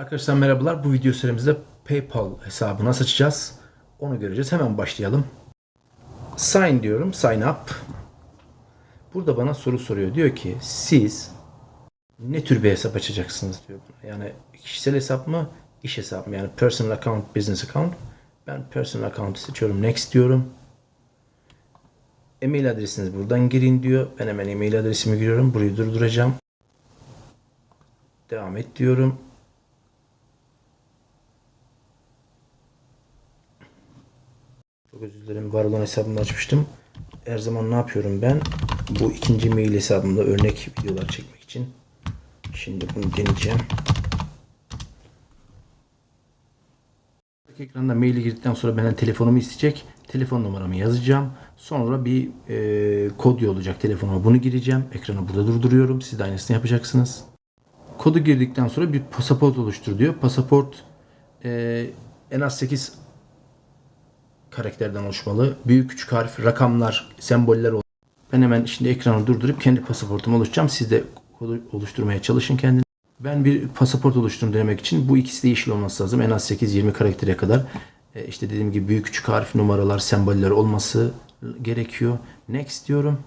Arkadaşlar merhabalar. Bu video seremizde PayPal hesabı nasıl açacağız? Onu göreceğiz. Hemen başlayalım. Sign diyorum. Sign up. Burada bana soru soruyor. Diyor ki siz ne tür bir hesap açacaksınız diyor. Yani kişisel hesap mı? iş hesap mı? Yani personal account, business account. Ben personal account'u seçiyorum. Next diyorum. E-mail adresiniz buradan girin diyor. Ben hemen e-mail adresimi giriyorum. Burayı durduracağım. Devam et diyorum. Çok özür dilerim. Var olan hesabımda açmıştım. Her zaman ne yapıyorum ben? Bu ikinci mail hesabımda örnek videolar çekmek için. Şimdi bunu deneyeceğim. Ekranda maili girdikten sonra benden telefonumu isteyecek. Telefon numaramı yazacağım. Sonra bir e, kod yollayacak telefonuma. Bunu gireceğim. Ekranı burada durduruyorum. Siz de aynısını yapacaksınız. Kodu girdikten sonra bir pasaport oluştur diyor. Pasaport e, en az 8 karakterden oluşmalı. Büyük küçük harf, rakamlar, semboller ol. Ben hemen şimdi ekranı durdurup kendi pasaportumu oluşturacağım. Siz de oluşturmaya çalışın kendiniz. Ben bir pasaport oluşturun demek için bu ikisi de yeşil olması lazım. En az 8-20 karaktere kadar. E, işte dediğim gibi büyük küçük harf, numaralar, semboller olması gerekiyor. Next diyorum.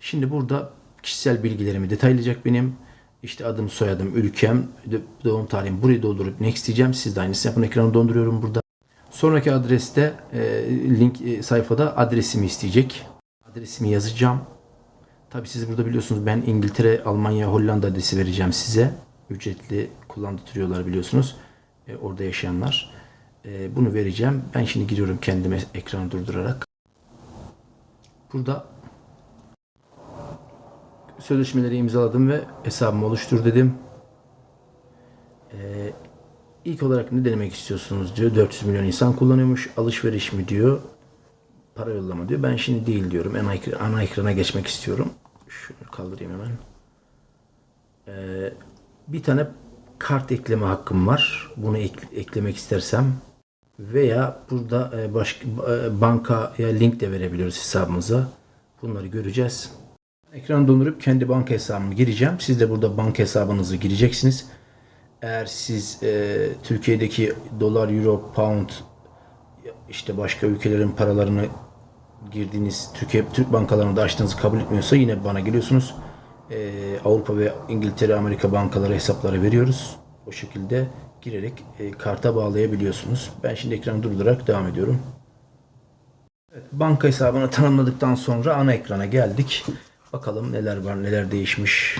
Şimdi burada kişisel bilgilerimi detaylayacak benim. İşte adım, soyadım, ülkem, doğum tarihim burayı doldurup next diyeceğim. Siz de aynısını yapın. Ekranı donduruyorum burada. Sonraki adreste e, link e, sayfada adresimi isteyecek. Adresimi yazacağım. Tabi siz burada biliyorsunuz ben İngiltere, Almanya, Hollanda adresi vereceğim size. Ücretli kullandırıyorlar biliyorsunuz. E, orada yaşayanlar. Bunu vereceğim. Ben şimdi giriyorum kendime ekranı durdurarak. Burada sözleşmeleri imzaladım ve hesabımı oluştur dedim. İlk olarak ne denemek istiyorsunuz diyor. 400 milyon insan kullanıyormuş. Alışveriş mi diyor. Para yollama diyor. Ben şimdi değil diyorum. Ana, ana ekrana geçmek istiyorum. Şunu kaldırayım hemen. Ee, bir tane kart ekleme hakkım var. Bunu ek- eklemek istersem veya burada e, başka e, bankaya link de verebiliyoruz hesabımıza. Bunları göreceğiz. Ekranı dondurup kendi banka hesabımı gireceğim. Siz de burada banka hesabınızı gireceksiniz. Eğer siz e, Türkiye'deki dolar, euro, pound işte başka ülkelerin paralarını girdiğiniz Türkiye Türk bankalarını da açtığınızı kabul etmiyorsa yine bana geliyorsunuz. E, Avrupa ve İngiltere, Amerika bankaları hesapları veriyoruz. O şekilde girerek e, karta bağlayabiliyorsunuz. Ben şimdi ekranı durdurarak devam ediyorum. Evet, banka hesabını tanımladıktan sonra ana ekrana geldik. Bakalım neler var, neler değişmiş.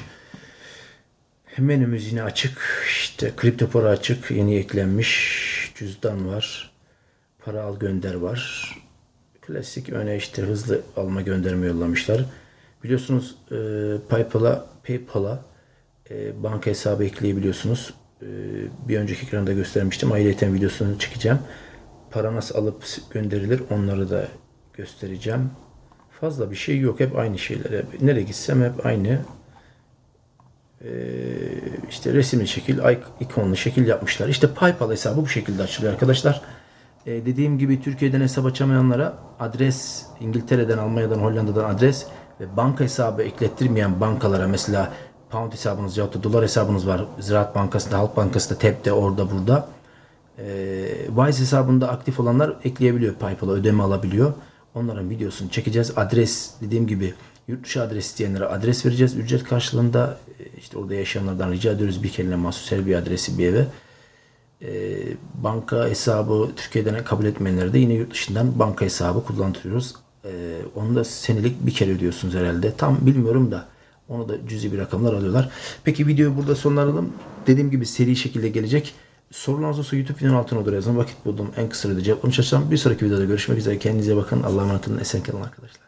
Menümüz yine açık. İşte kripto para açık. Yeni eklenmiş. Cüzdan var. Para al gönder var. Klasik öne işte hızlı alma gönderme yollamışlar. Biliyorsunuz e, PayPal'a PayPal'a e, banka hesabı ekleyebiliyorsunuz. E, bir önceki ekranda göstermiştim. Ayrıca videosunu çekeceğim. Para nasıl alıp gönderilir onları da göstereceğim. Fazla bir şey yok. Hep aynı şeyler. Nereye gitsem hep aynı. Ee, işte resimli şekil, ik- ikonlu şekil yapmışlar. İşte PayPal hesabı bu şekilde açılıyor arkadaşlar. Ee, dediğim gibi Türkiye'den hesap açamayanlara adres, İngiltere'den, Almanya'dan, Hollanda'dan adres ve banka hesabı eklettirmeyen bankalara mesela pound hesabınız yahut da dolar hesabınız var. Ziraat Bankası'nda, Halk Bankası'nda, TEP'te, orada burada. Ee, Wise hesabında aktif olanlar ekleyebiliyor PayPal'a ödeme alabiliyor. Onların videosunu çekeceğiz. Adres dediğim gibi yurt dışı adres isteyenlere adres vereceğiz. Ücret karşılığında e, işte orada yaşayanlardan rica ediyoruz bir kere mahsus her bir adresi bir eve. Ee, banka hesabı Türkiye'den kabul etmeyenlere de yine yurt dışından banka hesabı kullandırıyoruz. Ee, onu da senelik bir kere ödüyorsunuz herhalde. Tam bilmiyorum da onu da cüzi bir rakamlar alıyorlar. Peki videoyu burada sonlandıralım. Dediğim gibi seri şekilde gelecek. Sorularınız olursa YouTube videonun altına olur yazın. Vakit buldum. En kısa sürede cevaplamaya çalışacağım. Bir sonraki videoda görüşmek üzere. Kendinize bakın. Allah'a emanet olun. Esen kalın arkadaşlar.